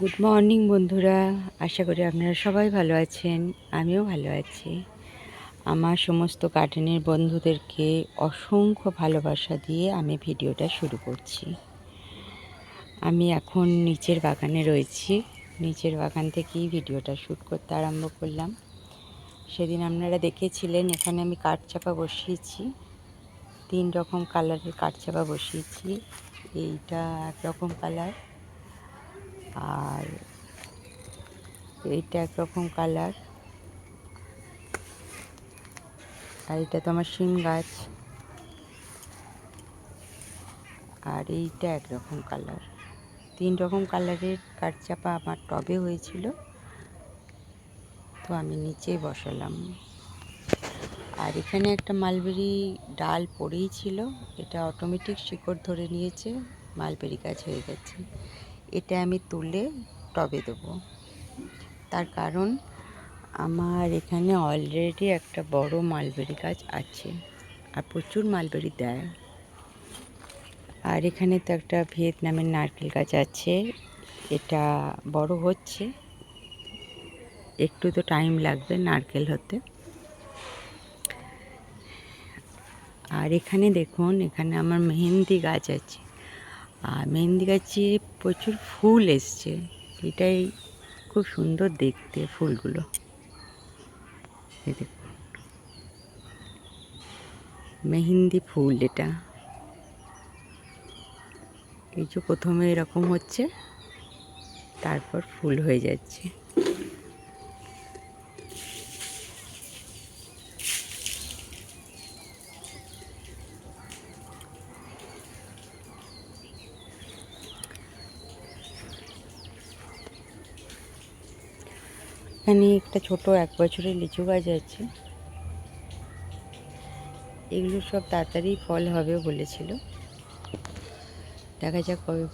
Good morning বন্ধুরা। আশা করি আপনারা সবাই ভালো আছেন, আমিও ভালো আছি। আমার সমস্ত গার্ডেনের বন্ধুদেরকে অসংখ্য ভালোবাসা দিয়ে আমি ভিডিওটা শুরু করছি। আমি এখন নিচের বাগানে রয়েছি। নিচের বাগান থেকেই ভিডিওটা শ্যুট করতে আরম্ভ করলাম। সেদিন আপনারা দেখেছিলেন, এখানে আমি কাঠচাপা বসিয়েছি। তিন রকম কালারের কাঠচাপা বসিয়েছি। এইটা একরকম কালার আর এইটা একরকম কালার। আর এটা তো আমার শিম গাছ। আর এইটা একরকম কালার। তিন রকম কালারের কাঠচাপা আমার টবে হয়েছিল। তো আমি নিচে বসালাম। আর এখানে একটা মালবেরি ডাল পড়েই ছিল। এটা অটোমেটিক শিকড় ধরে নিয়েছে। মালবেরি গাছ হয়ে গেছে। এটা আমি তুলে টবে দেবো। তার কারণ আমার এখানে অলরেডি একটা বড় মালবেরি গাছ আছে আর প্রচুর মালবেরি দেয়। আর এখানে তো একটা ভিয়েতনামের নারকেল গাছ আছে, এটা বড় হচ্ছে। একটু তো টাইম লাগবে নারকেল হতে। আর এখানে দেখুন, এখানে আমার মেহেন্দি গাছ আছে। আর মেহেন্দি গাছে প্রচুর ফুল এসছে। এটাই খুব সুন্দর দেখতে ফুলগুলো। মেহেন্দি ফুল এটা। কিছু প্রথমে এরকম হচ্ছে, তারপর ফুল হয়ে যাচ্ছে। এখানে একটা ছোট এক বছরের লিচু গাছ আছে। এগুলো সব তাড়াতাড়ি ফল হবে বলেছিল। দেখা যাক কবে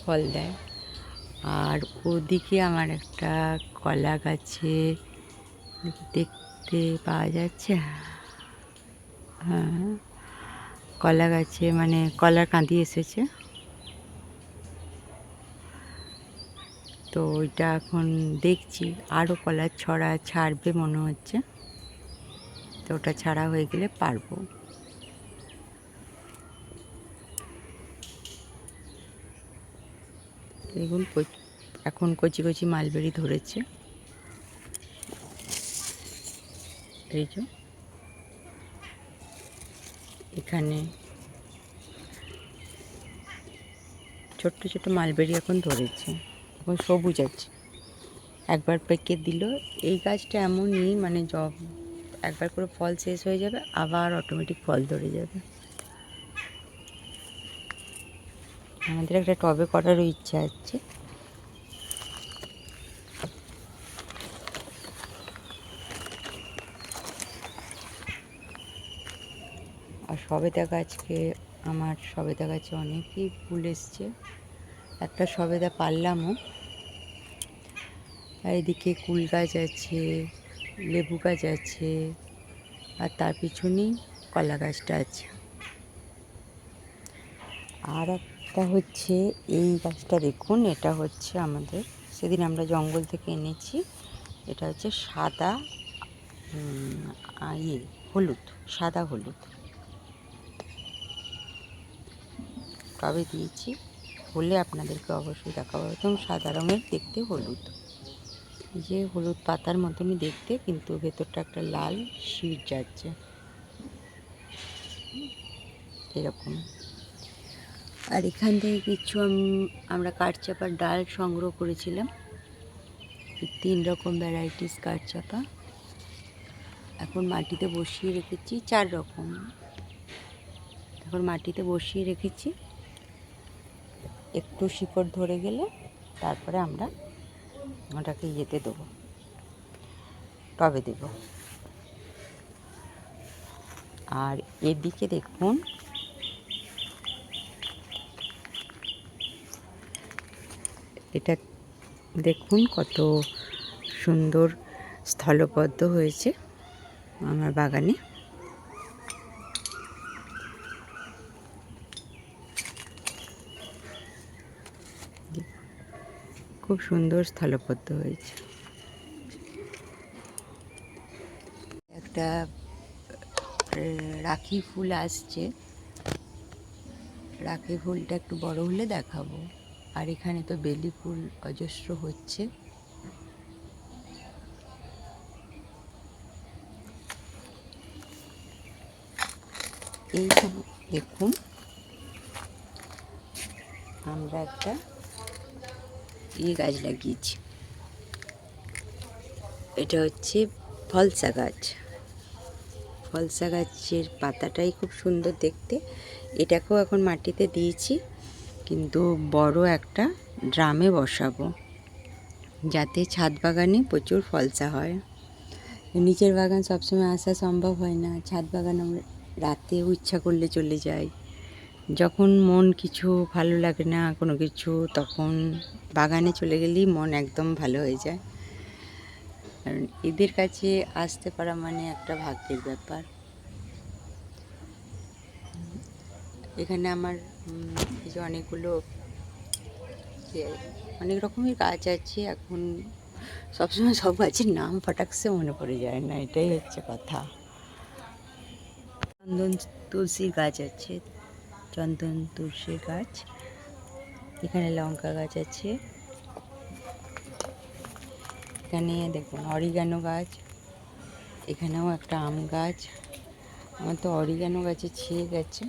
ফল দেয়। আর ওদিকে আমার একটা কলা গাছে দেখতে পাওয়া যাচ্ছে। হ্যাঁ কলা গাছে মানে কলার কাঁদি এসেছে। তো ওইটা এখন দেখছি। আরও কলার ছড়া ছাড়বে মনে হচ্ছে। তো ওটা ছাড়া হয়ে গেলে পারব। দেখুন এখন কচি কচি মালবেরি ধরেছে। এই যে। এখানে ছোট্ট ছোট মালবেরি এখন ধরেছে। এখন সবুজ আছে। একবার পেকে দিল। এই গাছটা এমনই মানে জব, একবার করে ফল শেষ হয়ে যাবে, আবার অটোমেটিক ফল ধরে যাবে। আমাদের একটা টবে করারও ইচ্ছা আছে। আর সবেদা গাছকে, আমার সবেদা গাছে অনেকই ফুল এসছে। একটা সবেদা পারলামও। আর এদিকে কুল গাছ আছে, লেবু গাছ আছে, আর তার পিছনেই কলা গাছটা আছে। আর একটা হচ্ছে এই গাছটা দেখুন, এটা হচ্ছে আমাদের, সেদিন আমরা জঙ্গল থেকে এনেছি, এটা হচ্ছে সাদা ইয়ে হলুদ, সাদা হলুদ। কবে দিয়েছি। হলে আপনাদেরকে অবশ্যই দেখাবো। একদম সাদা রঙের, দেখতে হলুদ। যে হলুদ পাতার মতনই দেখতে, কিন্তু ভেতরটা একটা লাল শির যাচ্ছে। এরকম। আর এখান থেকে কিছু আমরা কাঠচাপার ডাল সংগ্রহ করেছিলাম। তিন রকম ভ্যারাইটিস কাঠচাপা। এখন মাটিতে বসিয়ে রেখেছি চার রকম। এখন মাটিতে বসিয়ে রেখেছি। একটু শিকড় ধরে গেলে তারপরে আমরা ওটাকে ইয়েতে দেবো, টবে দেব। আর এদিকে দেখুন, এটা দেখুন কত সুন্দর স্থলবদ্ধ হয়েছে আমার বাগানে। খুব সুন্দর স্থলপদ্ম হয়েছে। একটা রাখি ফুল আসছে। রাখি ফুলটা একটু বড় হলে দেখাবো। আর এখানে তো বেলি ফুল অজস্র হচ্ছে। এইখানে দেখুন। আমরা একটা ইয়ে গাছ লাগিয়েছি। এটা হচ্ছে ফলসা গাছ। ফলসা গাছের পাতাটাই খুব সুন্দর দেখতে। এটাকেও এখন মাটিতে দিয়েছি, কিন্তু বড় একটা ড্রামে বসাবো, যাতে ছাদ বাগানে প্রচুর ফলসা হয়। নিচের বাগান সবসময় আসা সম্ভব হয় না। ছাদ বাগান আমরা রাতেও ইচ্ছা করলে চলে যাই। যখন মন কিছু ভালো লাগে না, কোনো কিছু, তখন বাগানে চলে গেলেই মন একদম ভালো হয়ে যায়। কারণ এদের কাছে আসতে পারা মানে একটা ভাগ্যের ব্যাপার। এখানে আমার এই যে অনেকগুলো অনেক রকমের গাছ আছে, এখন সবসময় সব গাছের নাম ফটাকসে মনে পড়ে যায় না, এটাই হচ্ছে কথা। চন্দন তুলসীর গাছ আছে চন্দন তুলসীর গাছ। এখানে লঙ্কা গাছ আছে। এখানে দেখুন অরিগানো গাছ। এখানেও একটা আম গাছ। আমার তো অরিগানো গাছে ছিঁড়ে গেছে।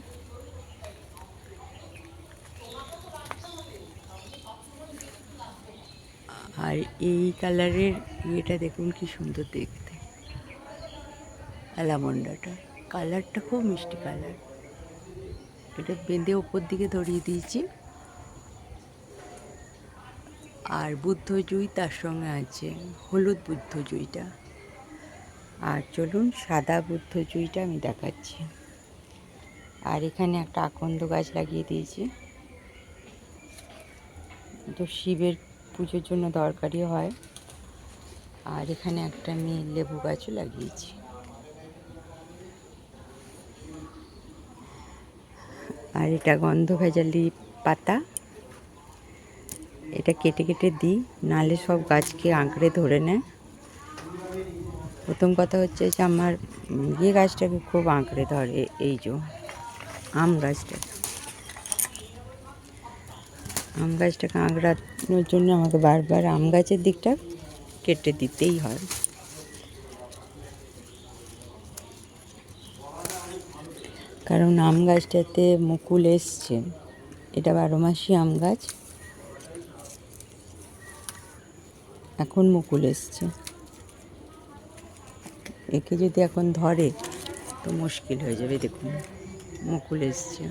আর এই কালারের ইয়েটা দেখুন কি সুন্দর দেখতে। অ্যালামন্ডাটা কালারটা খুব মিষ্টি কালার। এটা বেঁধে ওপর দিকে ধরিয়ে দিয়েছি। আর বুদ্ধ জুই তার সঙ্গে আছে, হলুদ বুদ্ধ জুইটা। আর চলুন সাদা বুদ্ধ জুইটা আমি দেখাচ্ছি। আর এখানে একটা আকন্দ গাছ লাগিয়ে দিয়েছি। তো শিবের পুজোর জন্য দরকারি হয়। আর এখানে একটা আমি লেবু গাছও লাগিয়েছি। আর এটা গন্ধ ভেজালি পাতা। এটা কেটে কেটে দিই, নালে সব গাছকে আঁকড়ে ধরে নেয়। প্রথম কথা হচ্ছে যে আমার ইয়ে গাছটাকে খুব আঁকড়ে ধরে, এই যে আম গাছটাকে আম গাছটাকে আঁকড়ানোর জন্য আমাকে বারবার আম গাছের দিকটা কেটে দিতেই হয়। কারণ আম গাছটাতে মুকুল এসছে। এটা বারো মাসি আম গাছ। এখন মুকুল এসছে। একে যদি এখন ধরে, তো মুশকিল হয়ে যাবে দেখুন। মুকুল এসছে।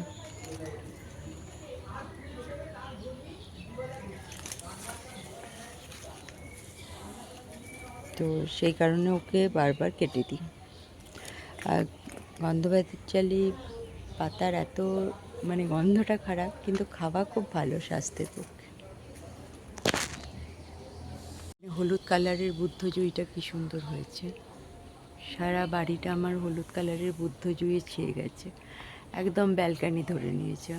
তো সেই কারণে ওকে বারবার কেটে দিই। আর গন্ধব্যাধির চালি, পাতার এত মানে গন্ধটা খারাপ, কিন্তু খাওয়া খুব ভালো স্বাস্থ্যের পক্ষে। হলুদ কালারের বুদ্ধ জুইটা কি সুন্দর হয়েছে। সারা বাড়িটা আমার হলুদ কালারের বুদ্ধ জুয়ে ছেয়ে গেছে। একদম ব্যালকানি ধরে নিয়েছে।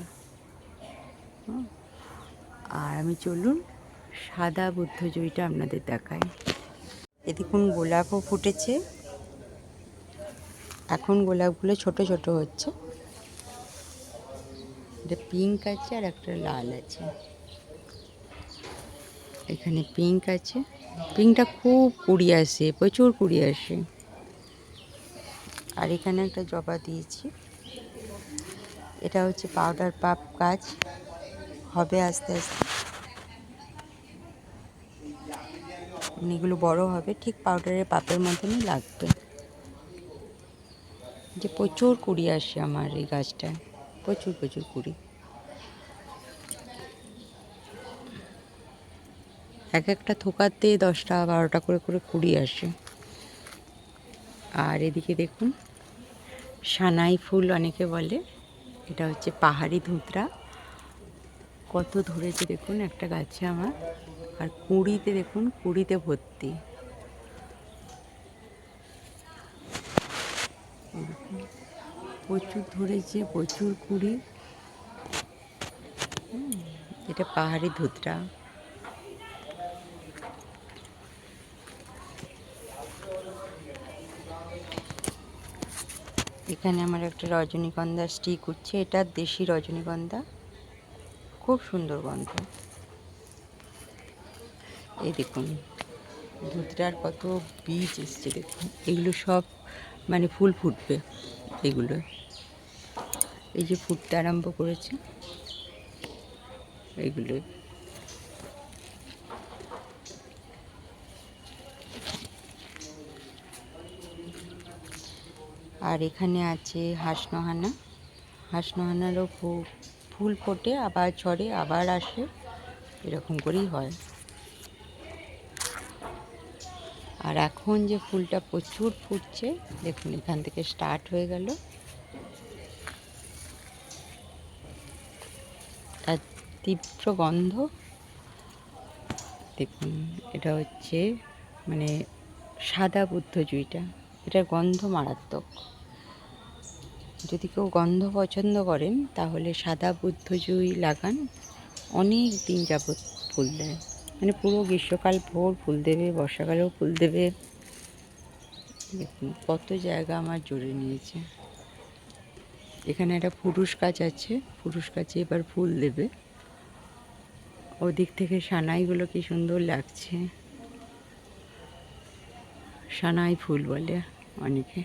আর আমি চলুন, সাদা বুদ্ধ জুইটা আপনাদের দেখাই। এ দেখুন গোলাপও ফুটেছে। এখন গোলাপগুলো ছোট ছোট হচ্ছে। এটা পিঙ্ক আছে আর একটা লাল আছে। এখানে পিঙ্ক আছে। পিঙ্কটা খুব কুড়ি আসে, প্রচুর কুড়ি আসে। আর এখানে একটা জবা দিয়েছি। এটা হচ্ছে পাউডার পাপ গাছ। হবে আস্তে আস্তে। মানে এগুলো বড় হবে, ঠিক পাউডারের পাপের মতনই লাগবে। যে প্রচুর কুড়ি আসে আমার এই গাছটায়। প্রচুর প্রচুর কুড়ি। এক একটা থোকাতে দশটা, বারোটা করে করে কুড়ি আসে। আর এদিকে দেখুন, সানাই ফুল অনেকে বলে, এটা হচ্ছে পাহাড়ি ধুতরা। কত ধরেছে দেখুন একটা গাছে আমার। আর কুঁড়িতে দেখুন, কুঁড়িতে ভর্তি। প্রচুর ধরেছে, প্রচুর কুড়ি। এটা পাহাড়ি ধুতরা। এখানে আমার একটা রজনীগন্ধা স্টিক উঠছে, এটা দেশি রজনীগন্ধা। খুব সুন্দর গন্ধ। এই দেখুন, ধুতরার কত বীজ এসছে দেখুন। এগুলো সব মানে ফুল ফুটবে। এগুলো এই যে ফুটতে আরম্ভ করেছে। এইগুলো। আর এখানে আছে হাঁসনহানা। হাঁসনহানারও ফু- ফুল ফোটে, আবার ঝরে, আবার আসে। এরকম করেই হয়। আর এখন যে ফুলটা প্রচুর ফুটছে, দেখুন, এখান থেকে স্টার্ট হয়ে গেল। তার তীব্র গন্ধ। দেখুন, এটা হচ্ছে মানে সাদা বুদ্ধ জুইটা। এটার গন্ধ মারাত্মক। যদি কেউ গন্ধ পছন্দ করেন, তাহলে সাদা বুদ্ধ জুই লাগান। অনেক দিন যাবৎ ফুল দেয়। মানে পুরো গ্রীষ্মকাল ভোর ফুল দেবে, বর্ষাকালেও ফুল দেবে। কত জায়গা আমার জুড়ে নিয়েছে। এখানে একটা পুরুষ গাছ আছে, পুরুষ গাছে এবার ফুল দেবে। ওদিক থেকে সানাইগুলো কি সুন্দর লাগছে। সানাই ফুল বলে অনেকে।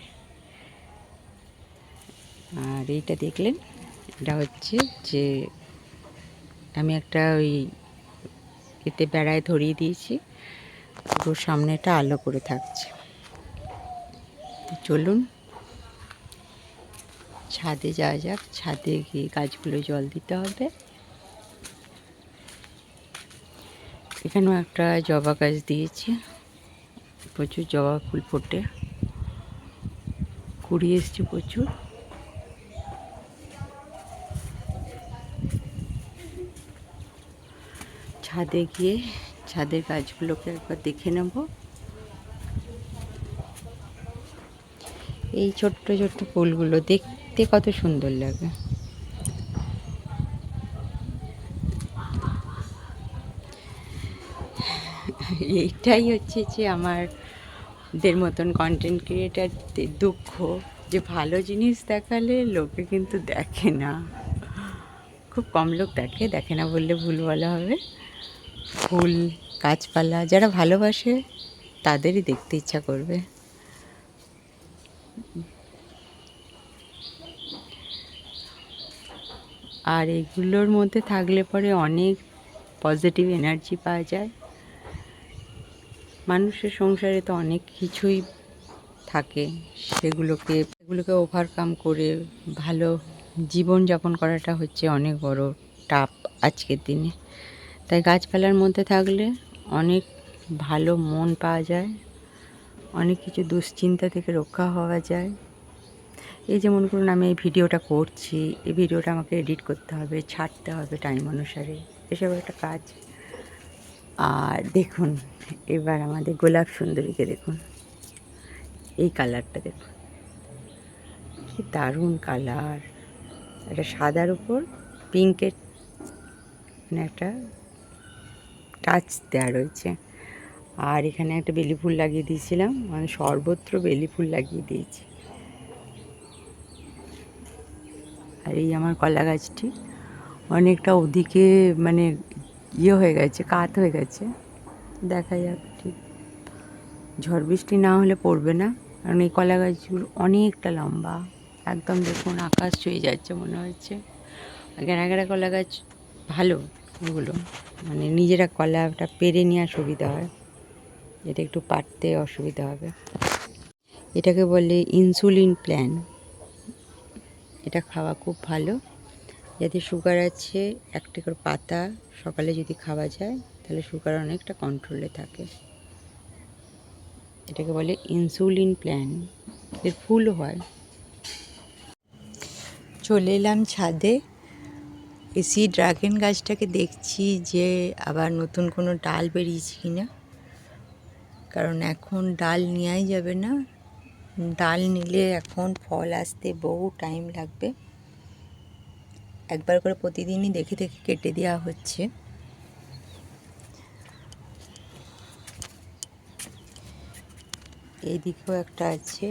আর এইটা দেখলেন, এটা হচ্ছে যে আমি একটা ওই এতে বেড়ায় ধরিয়ে দিয়েছি। পুরো সামনেটা আলো করে থাকছে। চলুন, ছাদে যাওয়া যাক। ছাদে গিয়ে গাছগুলো জল দিতে হবে। এখানেও একটা জবা গাছ দিয়েছি। প্রচুর জবা ফুল ফোটে। কুড়ি এসছে প্রচুর। ছাদে গিয়ে ছাদের গাছগুলোকে একবার দেখে নেব। এই ছোট্ট ছোট্ট ফুলগুলো দেখতে কত সুন্দর লাগে। এইটাই হচ্ছে যে আমার দের মতন কন্টেন্ট ক্রিয়েটারদের দুঃখ, যে ভালো জিনিস দেখালে লোকে কিন্তু দেখে না। খুব কম লোক দেখে দেখে না বললে ভুল বলা হবে। ফুল, গাছপালা যারা ভালোবাসে, তাদেরই দেখতে ইচ্ছা করবে। আর এগুলোর মধ্যে থাকলে পরে অনেক পজিটিভ এনার্জি পাওয়া যায়। মানুষের সংসারে তো অনেক কিছুই থাকে। সেগুলোকে সেগুলোকে ওভারকাম করে ভালো জীবন যাপন করাটা হচ্ছে অনেক বড় টাপ আজকের দিনে। তাই গাছপালার মধ্যে থাকলে অনেক ভালো মন পাওয়া যায়, অনেক কিছু দুশ্চিন্তা থেকে রক্ষা হওয়া যায়। এই যে মনে করুন আমি এই ভিডিওটা করছি, এই ভিডিওটা আমাকে এডিট করতে হবে, ছাড়তে হবে টাইম অনুসারে। এসব একটা কাজ। আর দেখুন, এবার আমাদের গোলাপ সুন্দরীকে দেখুন। এই কালারটা দেখুন। কি দারুণ কালার। একটা সাদার উপর পিঙ্কের মানে একটা টাচ দেওয়া রয়েছে। আর এখানে একটা বেলি ফুল লাগিয়ে দিয়েছিলাম। মানে সর্বত্র বেলি ফুল লাগিয়ে দিয়েছি। আর এই আমার কলা গাছটি অনেকটা ওদিকে মানে ইয়ে হয়ে গেছে, কাত হয়ে গেছে। দেখা যাক ঠিক। ঝড় বৃষ্টি না হলে পড়বে না। কারণ এই কলা গাছগুলো অনেকটা লম্বা। একদম দেখুন আকাশ ছুঁয়ে যাচ্ছে মনে হচ্ছে। গেরা গেরা কলা গাছ ভালো। ওগুলো মানে নিজেরা কলাটা পেরে নেওয়ার সুবিধা হয়। এটা একটু পারতে অসুবিধা হবে। এটাকে বলে ইনসুলিন প্ল্যান এটা খাওয়া খুব ভালো। যাতে সুগার আছে, একটা করে পাতা সকালে যদি খাওয়া যায়, তাহলে সুগার অনেকটা কন্ট্রোলে থাকে। এটাকে বলে ইনসুলিন প্ল্যান এর ফুলও হয়। চলে এলাম ছাদে। এসি ড্রাগন গাছটাকে দেখছি যে আবার নতুন কোনো ডাল বেরিয়েছে কি না কারণ এখন ডাল নেওয়াই যাবে না। ডাল নিলে এখন ফল আসতে বহু টাইম লাগবে। একবার করে প্রতিদিনই দেখে দেখে কেটে দেওয়া হচ্ছে। এইদিকেও একটা আছে।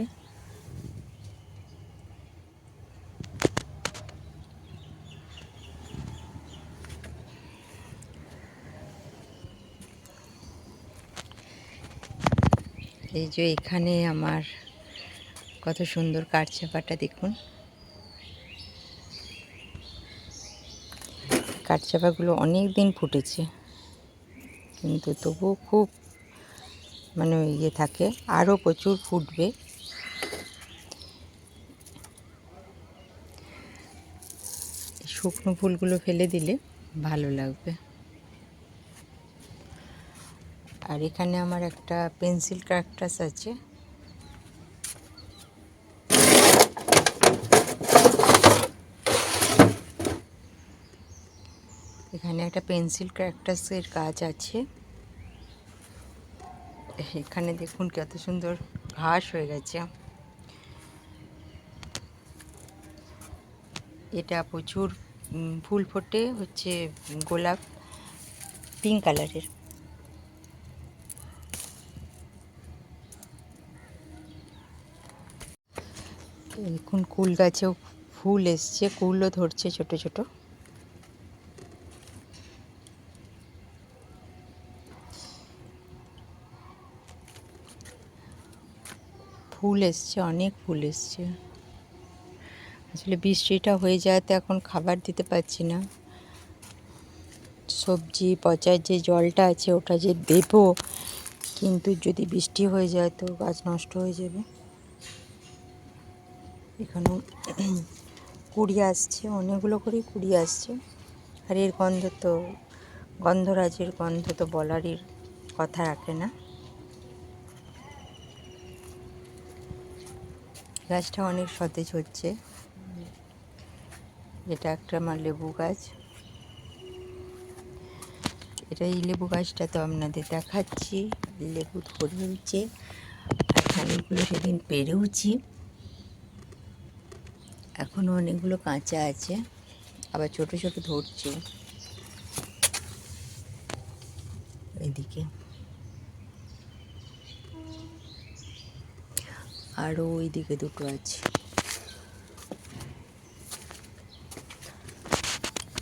যে এখানে আমার কত সুন্দর কাঠচাপাটা দেখুন। কাঠচাপাগুলো অনেক দিন ফুটেছে, কিন্তু তবুও খুব মানে ইয়ে থাকে, আরও প্রচুর ফুটবে। শুকনো ফুলগুলো ফেলে দিলে ভালো লাগবে। আর এখানে আমার একটা পেন্সিল ক্র্যাকটাস আছে। এখানে একটা পেন্সিল ক্র্যাকটাসের গাছ আছে। এখানে দেখুন কত সুন্দর ঘাস হয়ে গেছে। এটা প্রচুর ফুল ফোটে, হচ্ছে গোলাপ পিঙ্ক কালারের দেখুন, কুল গাছেও ফুল এসছে, কুলও ধরছে ছোট ছোট। ফুল এসছে, অনেক ফুল এসছে। আসলে বৃষ্টিটা হয়ে যাওয়াতে এখন খাবার দিতে পারছি না। সবজি, পচার যে জলটা আছে, ওটা যে দেবো, কিন্তু যদি বৃষ্টি হয়ে যায় তো গাছ নষ্ট হয়ে যাবে। এখানেও কুড়ি আসছে, অনেকগুলো করেই কুড়ি আসছে। আর এর গন্ধ তো, গন্ধরাজের গন্ধ তো বলারই কথা রাখে না। গাছটা অনেক সতেজ হচ্ছে। এটা একটা আমার লেবু গাছ। এটা এই লেবু গাছটা তো আপনাদের দেখাচ্ছি। লেবু ধরেওছে আর অনেকগুলো সেদিন পেরেওছি। এখনও অনেকগুলো কাঁচা আছে। আবার ছোট ছোট ধরছে। এদিকে। আরও ওইদিকে দুটো আছে।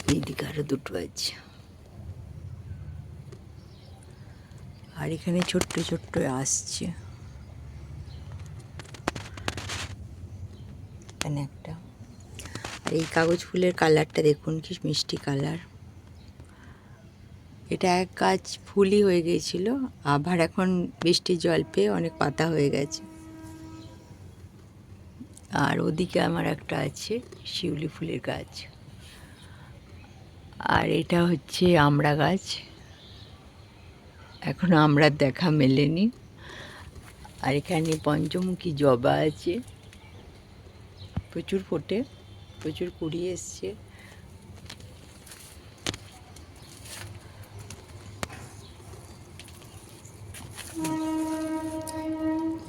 এইদিকে আরও দুটো আছে। আর এখানে ছোট্ট ছোট্ট আসছে। এখানে একটা। আর এই কাগজ ফুলের কালারটা দেখুন, কি মিষ্টি কালার। এটা এক গাছ ফুলই হয়ে গিয়েছিল, আবার এখন বৃষ্টির জল পেয়ে অনেক পাতা হয়ে গেছে। আর ওদিকে আমার একটা আছে, শিউলি ফুলের গাছ। আর এটা হচ্ছে আমড়া গাছ। এখনও আমড়ার দেখা মেলেনি। আর এখানে পঞ্চমুখী জবা আছে। প্রচুর ফোটে। প্রচুর কুড়ি এসছে।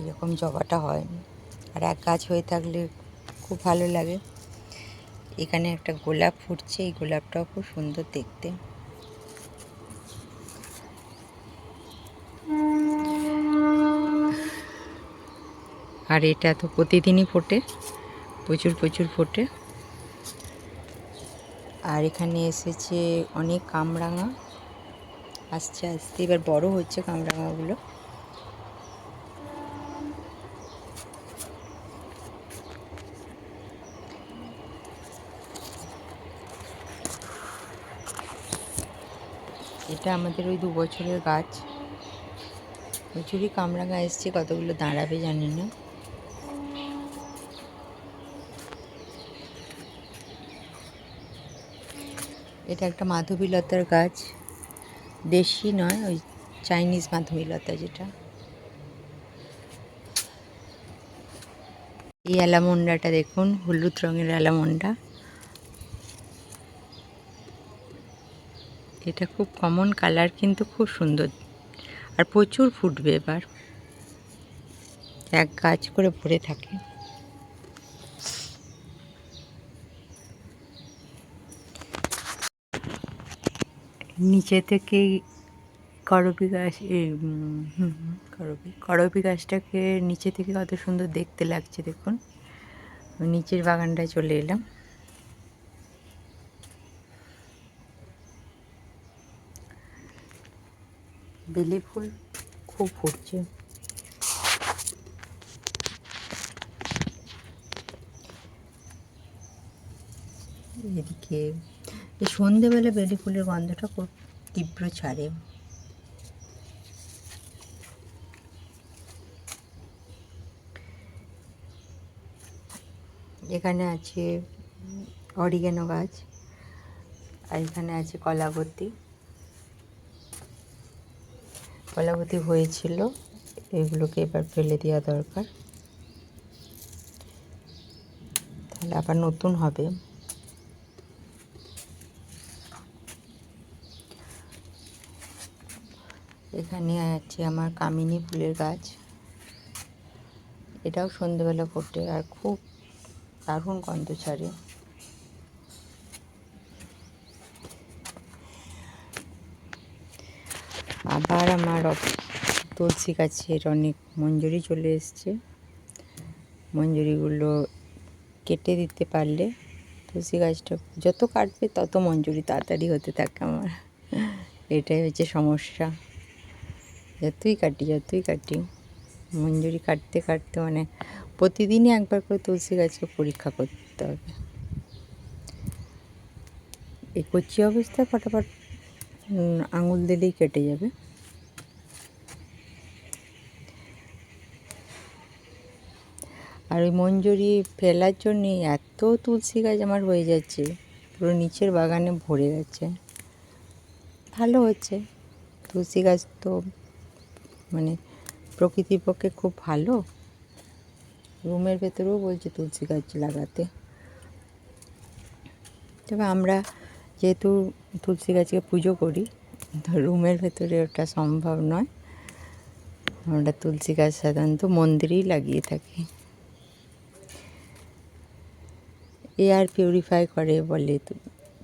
এরকম জবাটা হয়। আর এক গাছ হয়ে থাকলে খুব ভালো লাগে। এখানে একটা গোলাপ ফুটছে, এই গোলাপটাও খুব সুন্দর দেখতে। আর এটা তো প্রতিদিনই ফোটে, প্রচুর প্রচুর ফোটে। আর এখানে এসেছে অনেক কামরাঙা। আস্তে আস্তে এবার বড় হচ্ছে কামরাঙাগুলো। এটা আমাদের ওই দু বছরের গাছ। প্রচুরই কামরাঙা এসছে, কতগুলো দাঁড়াবে জানি না। এটা একটা মাধবীলতার গাছ। দেশি নয়, ওই চাইনিজ মাধবীলতা যেটা। এই অ্যালামন্ডাটা দেখুন, হলুদ রঙের অ্যালামন্ডা। এটা খুব কমন কালার, কিন্তু খুব সুন্দর। আর প্রচুর ফুটবে এবার। এক গাছ করে ভরে থাকে। নিচে থেকেই করবি গাছ করবি। করবি গাছটাকে নিচে থেকে কত সুন্দর দেখতে লাগছে, দেখুন। নিচের বাগানটায় চলে এলাম। বেলি ফুল খুব ফুটছে। এদিকে এই সন্ধেবেলা বেলি ফুলের গন্ধটা খুব তীব্র ছাড়ে। এখানে আছে অরিগেনো গাছ, আর এখানে আছে কলাবতী। কলাবতী হয়েছিল, এগুলোকে এবার ফেলে দেওয়া দরকার। তাহলে আবার নতুন হবে। এখানে আছে আমার কামিনী ফুলের গাছ। এটাও সন্ধেবেলা ফোটে আর খুব দারুণ গন্ধ ছাড়ে। আবার আমার তুলসী গাছের অনেক মঞ্জুরি চলে এসছে। মঞ্জুরিগুলো কেটে দিতে পারলে তুলসী গাছটা যত কাটবে তত মঞ্জুরি তাড়াতাড়ি হতে থাকে আমার। এটাই হচ্ছে সমস্যা। যতই কাটি যতই কাটি, মঞ্জুরি কাটতে কাটতে মানে প্রতিদিনই একবার করে তুলসী গাছকে পরীক্ষা করতে হবে। এই কচি অবস্থায় ফটাফট আঙুল দিলেই কেটে যাবে। আর ওই মঞ্জুরি ফেলার জন্যে এত তুলসী গাছ আমার হয়ে যাচ্ছে, পুরো নিচের বাগানে ভরে গেছে। ভালো হচ্ছে। তুলসী গাছ তো মানে প্রকৃতির পক্ষে খুব ভালো। রুমের ভেতরেও বলছে তুলসী গাছ লাগাতে। তবে আমরা যেহেতু তুলসী গাছকে পুজো করি রুমের ভেতরে ওটা সম্ভব নয়। আমরা তুলসী গাছ সাধারণত মন্দিরেই লাগিয়ে থাকি। এয়ার পিউরিফাই করে বলে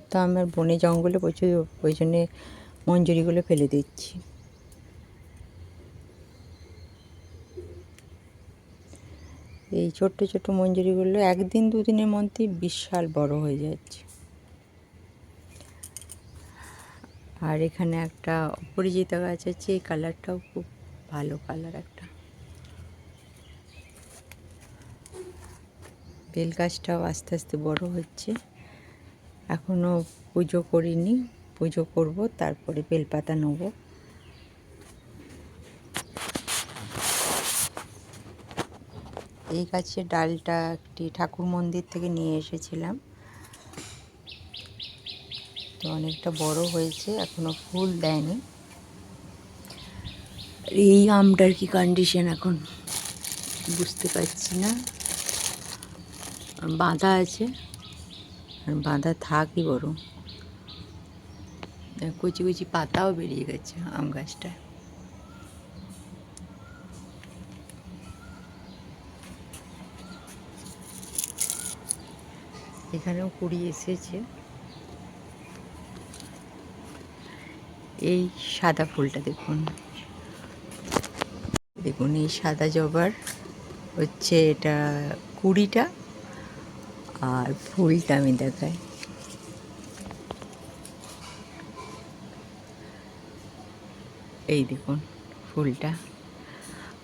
তো আমার বনে জঙ্গলে প্রচুর, ওই জন্যে মঞ্জুরিগুলো ফেলে দিচ্ছি। এই ছোট্ট ছোট্ট মঞ্জুরিগুলো একদিন দুদিনের মধ্যেই বিশাল বড় হয়ে যাচ্ছে। আর এখানে একটা অপরিচিতা গাছ আছে, এই কালারটাও খুব ভালো কালার একটা। বেল গাছটাও আস্তে আস্তে বড় হচ্ছে। এখনও পুজো করিনি, পুজো করব, তারপরে বেলপাতা নেব। এই গাছের ডালটা একটি ঠাকুর মন্দির থেকে নিয়ে এসেছিলাম। তো অনেকটা বড় হয়েছে এখনও ফুল দেয়নি। এই আমটার কি কন্ডিশন এখন? বুঝতে পারছি না। বাঁধা আছে। আর বাঁধা থাকই বড়। কুচি কুচি পাতাও বেরিয়ে গেছে আম গাছটা এখানেও কুড়ি এসেছে। এই সাদা ফুলটা দেখুন। দেখুন, এই সাদা জবার হচ্ছে এটা কুড়িটা আর ফুলটা আমি দেখাই। এই দেখুন ফুলটা।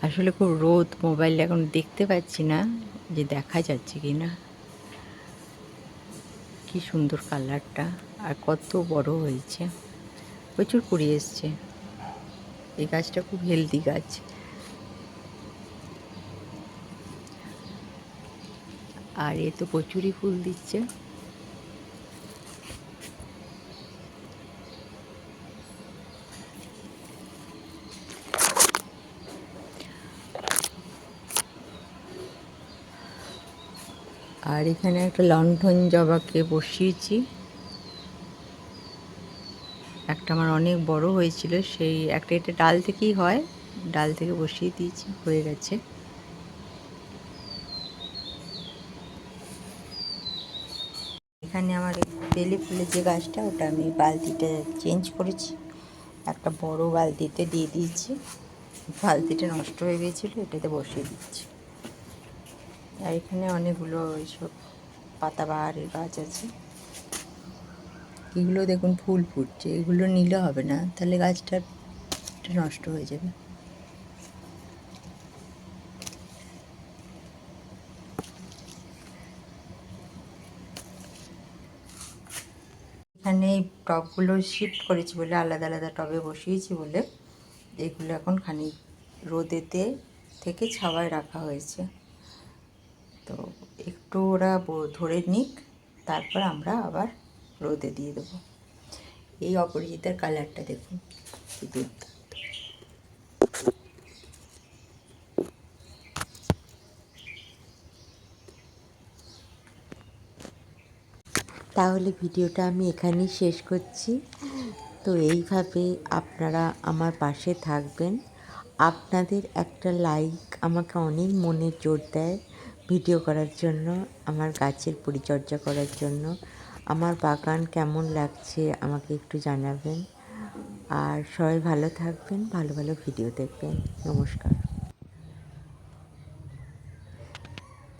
আসলে খুব রোদ মোবাইলে এখন দেখতে পাচ্ছি না যে দেখা যাচ্ছে কি না কি সুন্দর কালারটা আর কত বড় হয়েছে। প্রচুর কুড়ি এসছে। এই গাছটা খুব হেলদি গাছ। আর এ তো প্রচুরই ফুল দিচ্ছে। আর এখানে একটা লণ্ঠন জবাকে বসিয়েছি। একটা আমার অনেক বড় হয়েছিল, সেই একটা এটা ডাল থেকেই হয়, ডাল থেকে বসিয়ে দিয়েছি, হয়ে গেছে। এখানে আমার বেলি ফুলের যে গাছটা, ওটা আমি বালতিটা চেঞ্জ করেছি। একটা বড় বালতিতে দিয়ে দিয়েছি। বালতিটা নষ্ট হয়ে গিয়েছিল, এটাতে বসিয়ে দিচ্ছি। আর এখানে অনেকগুলো এইসব পাতাবাহারের গাছ আছে। এগুলো দেখুন ফুল ফুটছে, এগুলো নিলে হবে না, তাহলে গাছটা নষ্ট হয়ে যাবে। এখানে এই টবগুলো শিফট করেছি বলে, আলাদা আলাদা টবে বসিয়েছি বলে, এগুলো এখন খানিক রোদেতে থেকে ছাওয়ায় রাখা হয়েছে। তো একটু ওরা ধরে নিক, তারপর আমরা আবার রোদে দিয়ে দেবো। এই অপরাজিতার কালারটা দেখুন, কি দুর্দান্ত। তাহলে ভিডিওটা আমি এখানেই শেষ করছি। তো এইভাবে আপনারা আমার পাশে থাকবেন। আপনাদের একটা লাইক আমাকে অনেক মনে জোর দেয়। ভিডিও করার জন্য, আমার গাছের পরিচর্যা করার জন্য। আমার বাগান কেমন লাগছে আমাকে একটু জানাবেন। আর সবাই ভালো থাকবেন, ভালো ভালো ভিডিও দেখবেন। নমস্কার।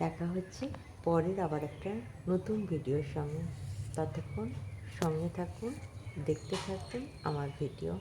দেখা হচ্ছে পরের আবার একটা নতুন ভিডিওর সঙ্গে। ততক্ষণ সঙ্গে থাকুন, দেখতে থাকুন আমার ভিডিও।